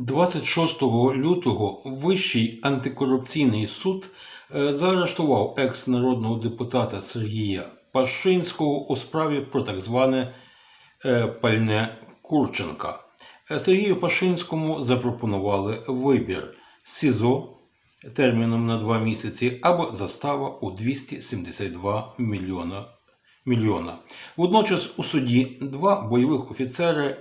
26 лютого Вищий антикорупційний суд е, заарештував екс-народного депутата Сергія Пашинського у справі про так зване е, пальне Курченка. Е, Сергію Пашинському запропонували вибір СІЗО терміном на два місяці або застава у 272 мільйона. мільйона. Водночас у суді два бойових офіцери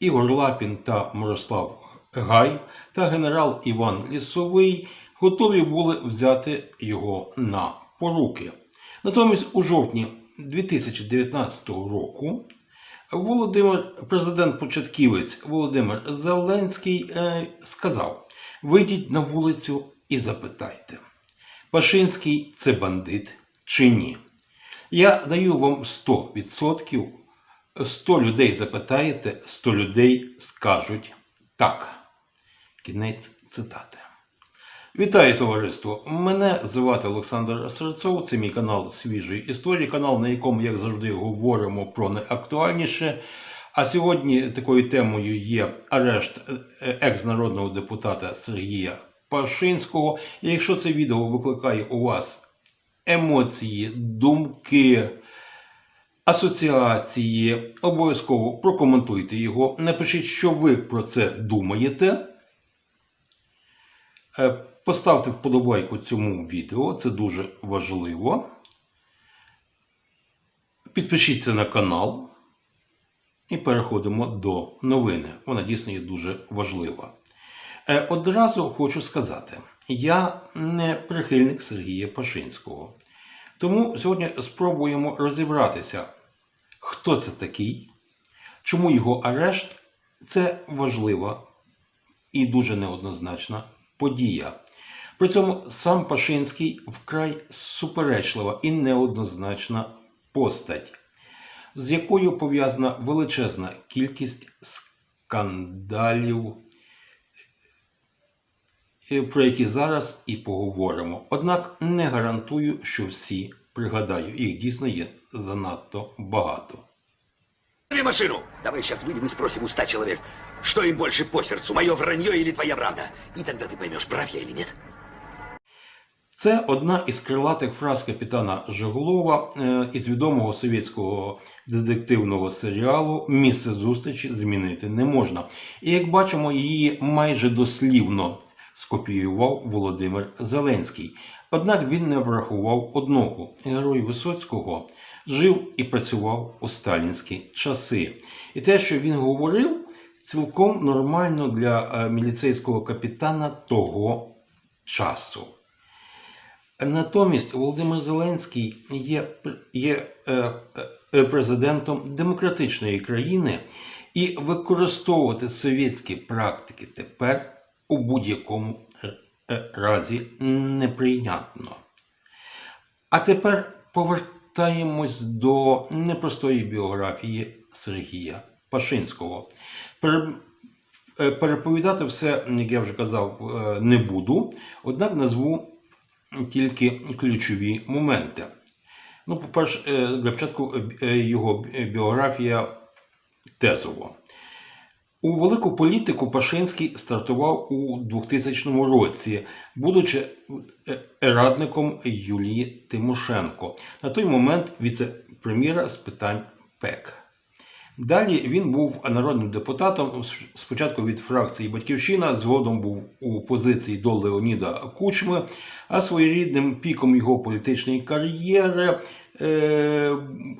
Ігор Лапін та Мирослав Гай та генерал Іван Лісовий готові були взяти його на поруки. Натомість у жовтні 2019 року Володимир, президент-початківець Володимир Зеленський е, сказав: вийдіть на вулицю і запитайте, Пашинський це бандит чи ні? Я даю вам 100%. 100 людей запитаєте, 100 людей скажуть так. Кінець цитати. Вітаю товариство! Мене звати Олександр Серцов. Це мій канал Свіжої історії, канал, на якому, як завжди, говоримо про найактуальніше. А сьогодні такою темою є арешт е, екс-народного депутата Сергія Пашинського. І якщо це відео викликає у вас емоції, думки, асоціації, обов'язково прокоментуйте його. Напишіть, що ви про це думаєте. Е, Поставте вподобайку цьому відео, це дуже важливо. Підпишіться на канал і переходимо до новини. Вона дійсно є дуже важлива. Е, Одразу хочу сказати: я не прихильник Сергія Пашинського. Тому сьогодні спробуємо розібратися, хто це такий, чому його арешт це важлива і дуже неоднозначна подія. При цьому сам Пашинський вкрай суперечлива і неоднозначна постать, з якою пов'язана величезна кількість скандалів, е, про які зараз і поговоримо. Однак не гарантую, що всі пригадаю, їх дійсно є занадто багато. Останови машину! Давай сейчас выйдем и спросим у ста человек, что им больше по сердцу, мое вранье или твоя правда. И тогда ты поймешь, прав я или нет. Це одна із крилатих фраз капітана Жеглова е, із відомого совєтського детективного серіалу Місце зустрічі змінити не можна. І як бачимо, її майже дослівно скопіював Володимир Зеленський. Однак він не врахував одного. Герой Висоцького жив і працював у сталінські часи. І те, що він говорив, цілком нормально для е, міліцейського капітана того часу. Натомість Володимир Зеленський є, є е, е, президентом демократичної країни і використовувати совєтські практики тепер у будь-якому разі неприйнятно. А тепер повертаємось до непростої біографії Сергія Пашинського. Е, Переповідати все, як я вже казав, е, не буду, однак назву тільки ключові моменти. Ну, по-перше, е, для початку його біографія тезово. У велику політику Пашинський стартував у 2000 році, будучи е, радником Юлії Тимошенко. На той момент віце-прем'єра з питань ПЕК. Далі він був народним депутатом спочатку від фракції Батьківщина, згодом був у позиції до Леоніда Кучми, а своєрідним піком його політичної кар'єри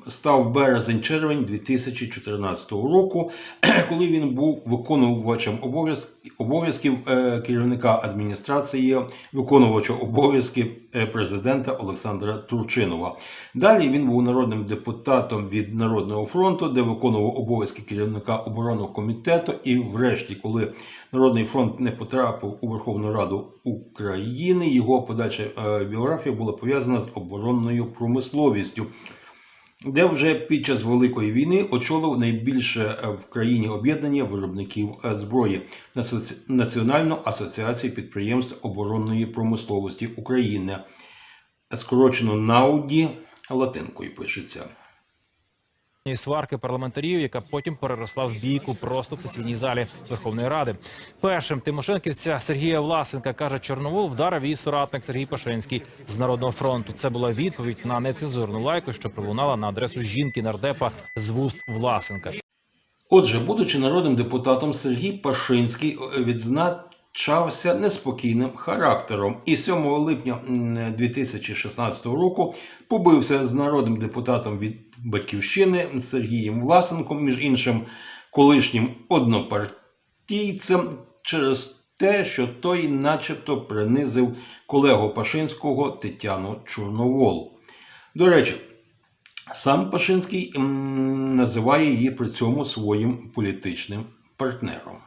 став березень-червень 2014 року, коли він був виконувачем обов'язків обов'язків е, керівника адміністрації, виконувача обов'язків е, президента Олександра Турчинова. Далі він був народним депутатом від Народного фронту, де виконував обов'язки керівника оборонного комітету. І, врешті, коли Народний фронт не потрапив у Верховну Раду України, його подальша е, біографія була пов'язана з оборонною промисловістю. Де вже під час Великої війни очолив найбільше е, в країні об'єднання виробників е, зброї Національну асоціацію підприємств оборонної промисловості України, скорочено НАУДі латинкою пишеться. Сварки парламентарів, яка потім переросла в бійку просто в сесійній залі Верховної Ради. Першим Тимошенківця Сергія Власенка каже, Чорновол вдарив її соратник Сергій Пашинський з народного фронту. Це була відповідь на нецензурну лайку, що пролунала на адресу жінки нардепа з вуст Власенка. Отже, будучи народним депутатом, Сергій Пашинський е, відзначався неспокійним характером і 7 липня 2016 року побився з народним депутатом від Батьківщини Сергієм Власенком, між іншим колишнім однопартійцем, через те, що той, начебто, принизив колегу Пашинського Тетяну Чорновол. До речі, Сам Пашинський називає її при цьому своїм політичним партнером.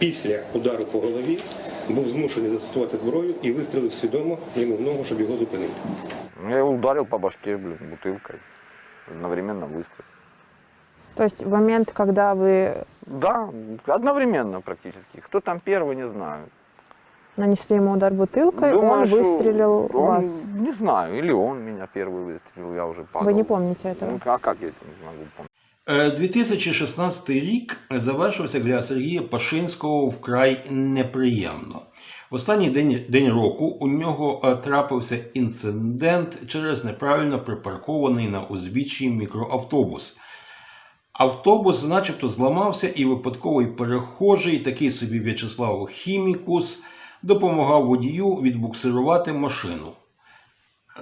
Після удару по голові був змушений застосувати зброю і вистрілив свідомо йому в ногу, щоб його зупинити. Я его ударил по башке, блин, бутылкой. Одновременно выстрел. То есть в момент, когда вы Да, одновременно практически. Кто там первый, не знаю. нанесли ему удар бутылкой, Думаю, он что выстрелил в он, вас. Не знаю, или он меня первый выстрелил, я уже падал. Вы не помните этого? Ну, а как я это не могу помнить? Е, 2016 рік завершився для Сергія Пашинського вкрай неприємно. В останній день, день року у нього е, трапився інцидент через неправильно припаркований на узбіччі мікроавтобус. Автобус, начебто, зламався, і випадковий перехожий, такий собі В'ячеслав Хімікус, допомагав водію відбуксирувати машину.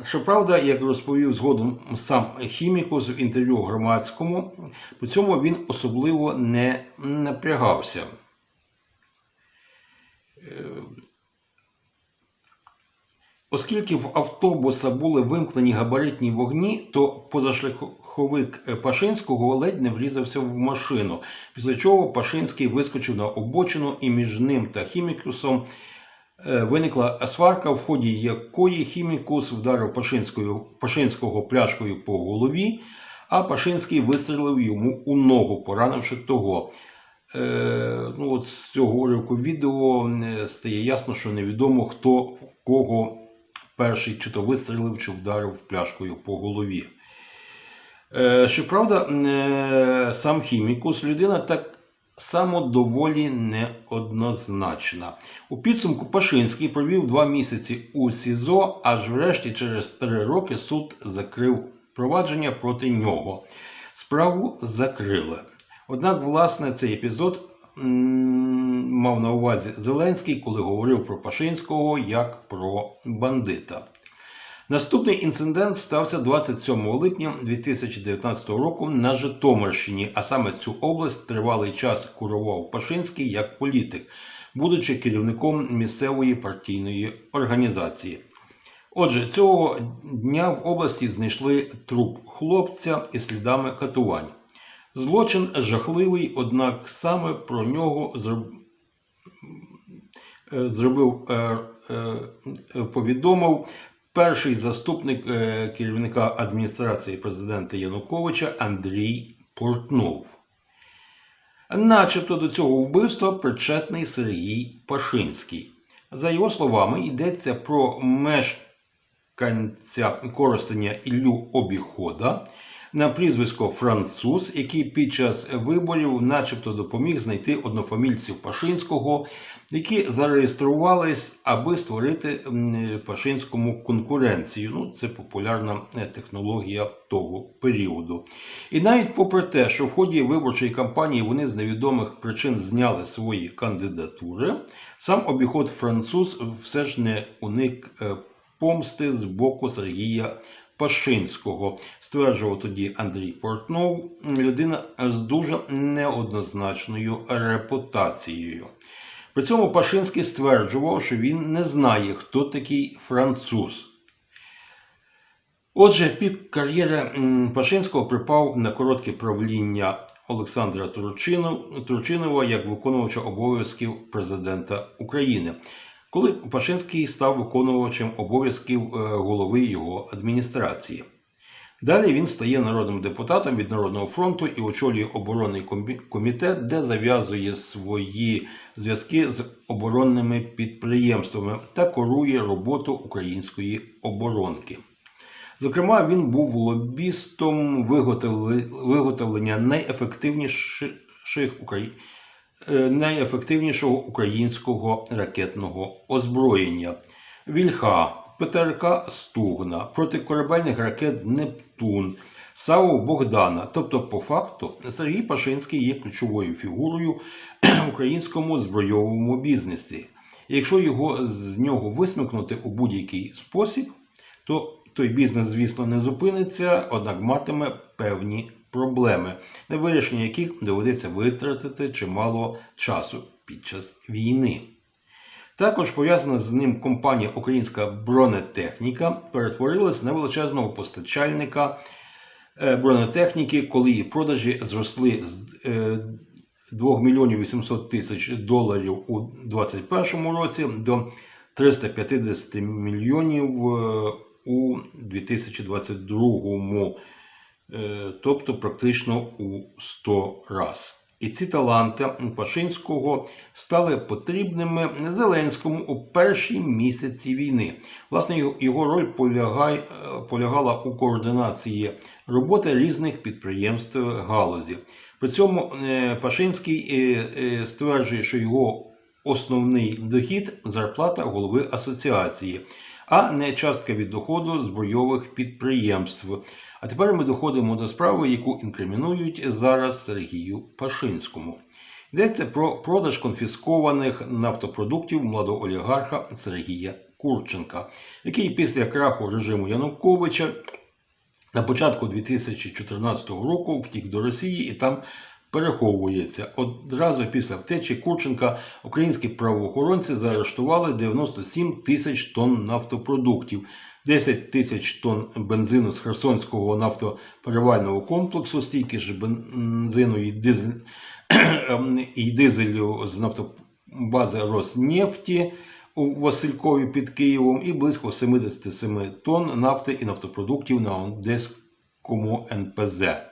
Щоправда, як розповів згодом сам Хімікус в інтерв'ю громадському, при цьому він особливо не напрягався. Е, Оскільки в автобуса були вимкнені габаритні вогні, то позашляховик Пашинського ледь не врізався в машину, після чого Пашинський вискочив на обочину і між ним та Хімікусом виникла сварка, в ході якої Хімікус вдарив Пашинського пляшкою по голові, а Пашинський вистрелив йому у ногу, поранивши того. Е, ну, от з цього уривку відео е, стає ясно, що невідомо, хто кого перший чи то вистрелив, чи вдарив пляшкою по голові. Е, щоправда, е, сам Хімікус людина так само доволі неоднозначна. У підсумку Пашинський провів два місяці у СІЗО, аж врешті через три роки суд закрив провадження проти нього. Справу закрили. Однак, власне, цей епізод мав на увазі Зеленський, коли говорив про Пашинського як про бандита. Наступний інцидент стався 27 липня 2019 року на Житомирщині, а саме цю область тривалий час курував Пашинський як політик, будучи керівником місцевої партійної організації. Отже, цього дня в області знайшли труп хлопця із слідами катувань. Злочин жахливий, однак саме про нього е, зробив е, е, повідомив перший заступник е, керівника адміністрації президента Януковича Андрій Портнов. Начебто до цього вбивства причетний Сергій Пашинський. За його словами, йдеться про мешканця користення Іллю Обіхода на прізвисько Француз, який під час виборів начебто допоміг знайти однофамільців Пашинського, які зареєструвались, аби створити Пашинському конкуренцію. Ну, це популярна е, технологія того періоду. І навіть попри те, що в ході виборчої кампанії вони з невідомих причин зняли свої кандидатури, сам обіход француз все ж не уник е, помсти з боку Сергія Пашинського, стверджував тоді Андрій Портнов, людина з дуже неоднозначною репутацією. При цьому Пашинський стверджував, що він не знає, хто такий француз. Отже, пік кар'єри Пашинського припав на коротке правління Олександра Турчинов- Турчинова як виконувача обов'язків президента України, коли Пашинський став виконувачем обов'язків е, голови його адміністрації. Далі він стає народним депутатом від Народного фронту і очолює оборонний комітет, де зав'язує свої зв'язки з оборонними підприємствами та корує роботу української оборонки. Зокрема, він був лобістом виготовлення найефективніших Украї- е, найефективнішого українського ракетного озброєння Вільха, ПТРК Стугна, протикорабельних ракет Нептун, САУ Богдана. Тобто, по факту, Сергій Пашинський є ключовою фігурою в українському збройовому бізнесі. Якщо його з нього висмикнути у будь-який спосіб, то той бізнес, звісно, не зупиниться, однак матиме певні проблеми, на вирішення яких доведеться витратити чимало часу під час війни. Також пов'язана з ним компанія Українська бронетехніка перетворилась на величезного постачальника е, бронетехніки, коли її продажі зросли з е, 2 мільйонів 800 тисяч доларів у 2021 році до 350 мільйонів е, у 2022, е, тобто практично у 100 раз. І ці таланти Пашинського стали потрібними Зеленському у перші місяці війни. Власне, його- роль е, полягала у координації роботи різних підприємств галузі. При цьому е, Пашинський стверджує, що його основний дохід зарплата голови асоціації, а не частка від доходу збройових підприємств. А тепер ми доходимо до справи, яку інкримінують зараз Сергію Пашинському. Йдеться про продаж конфіскованих нафтопродуктів младого олігарха Сергія Курченка, який після краху режиму Януковича на початку 2014 року втік до Росії і там переховується. Одразу після втечі Курченка українські правоохоронці заарештували 97 тисяч тонн нафтопродуктів, 10 тисяч тонн бензину з Херсонського нафтоперевального комплексу, стільки ж бензину і, дизель, і дизелю з нафтобази Роснефті у Василькові під Києвом і близько 77 тонн нафти і нафтопродуктів на Одеському НПЗ.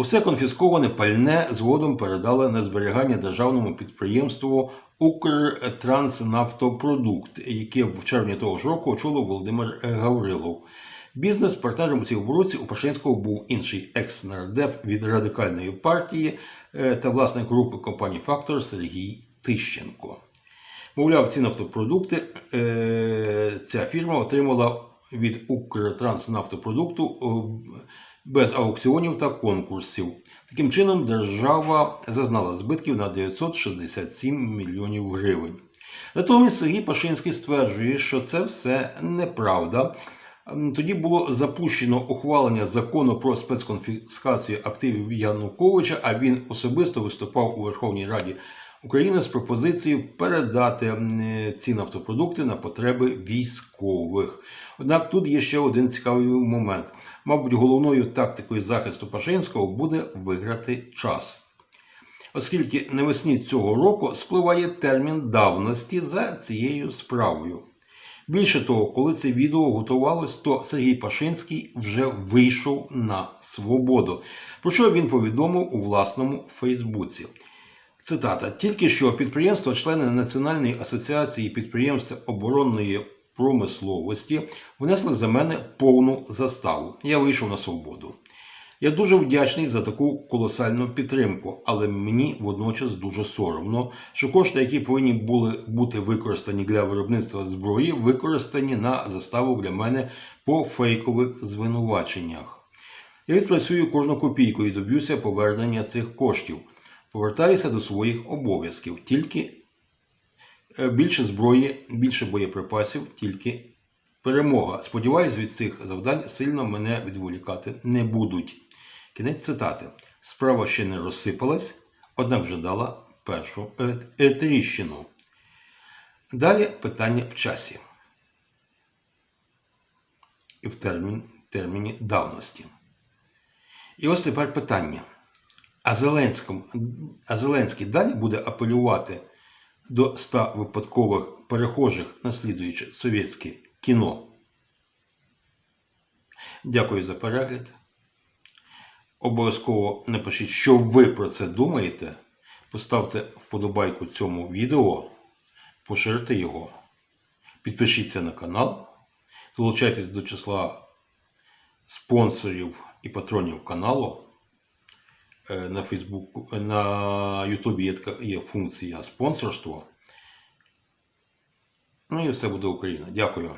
Усе конфісковане пальне згодом передали на зберігання державному підприємству Укртранснафтопродукт, яке в червні того ж року очолив Володимир Гаврилов. Бізнес-партнером у цій оборудці у Пашинського був інший екс-нардеп від радикальної партії е, та власник групи компанії Фактор Сергій Тищенко. Мовляв, ці нафтопродукти е, ця фірма отримала від Укртранснафтопродукту е, без аукціонів та конкурсів. Таким чином, держава зазнала збитків на 967 мільйонів гривень. Натомість Сергій Пашинський стверджує, що це все неправда. Тоді було запущено ухвалення закону про спецконфіскацію активів Януковича, а він особисто виступав у Верховній Раді України з пропозицією передати ці нафтопродукти на потреби військових. Однак тут є ще один цікавий момент. Мабуть, головною тактикою захисту Пашинського буде виграти час. Оскільки навесні цього року спливає термін давності за цією справою. Більше того, коли це відео готувалось, то Сергій Пашинський вже вийшов на свободу, про що він повідомив у власному Фейсбуці. Цитата: тільки що підприємства, члени Національної асоціації підприємств оборонної промисловості внесли за мене повну заставу. Я вийшов на свободу. Я дуже вдячний за таку колосальну підтримку, але мені водночас дуже соромно, що кошти, які повинні були бути використані для виробництва зброї, використані на заставу для мене по фейкових звинуваченнях. Я відпрацюю кожну копійку і доб'юся повернення цих коштів. Повертаюся до своїх обов'язків. Тільки більше зброї, більше боєприпасів, тільки перемога. Сподіваюсь, від цих завдань сильно мене відволікати не будуть. Кінець цитати. Справа ще не розсипалась, однак вже дала першу е, е, тріщину. Далі питання в часі і в термін, терміні давності. І ось тепер питання. А, Зеленському, а Зеленський далі буде апелювати до 100 випадкових перехожих, наслідуючи совєтське кіно. Дякую за перегляд. Обов'язково напишіть, що ви про це думаєте. Поставте вподобайку цьому відео, поширте його, підпишіться на канал, долучайтесь до числа спонсорів і патронів каналу. Е, На Фейсбуку, на Ютубі є така є функція спонсорства. Ну і все буде Україна. Дякую.